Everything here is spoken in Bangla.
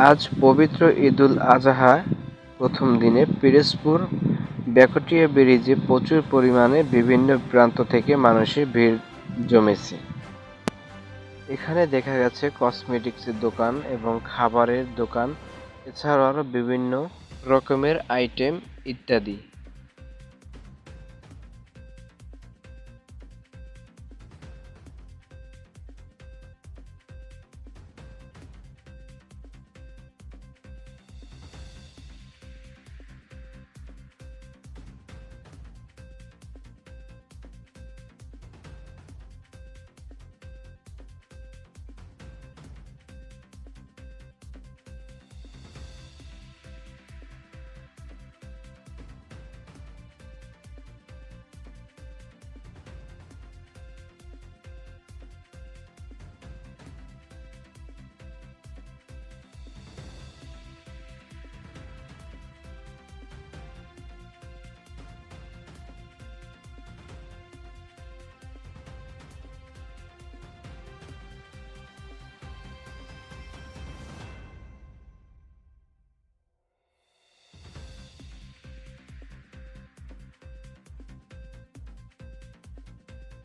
আজ পবিত্র ঈদুল আজহা প্রথম দিনে পিরোজপুর বেকটিয়া ব্রিজে প্রচুর পরিমাণে বিভিন্ন প্রান্ত থেকে মানুষের ভিড় জমেছে। এখানে দেখা গেছে কসমেটিক্সের দোকান এবং খাবারের দোকান, এছাড়াও আরও বিভিন্ন রকমের আইটেম ইত্যাদি।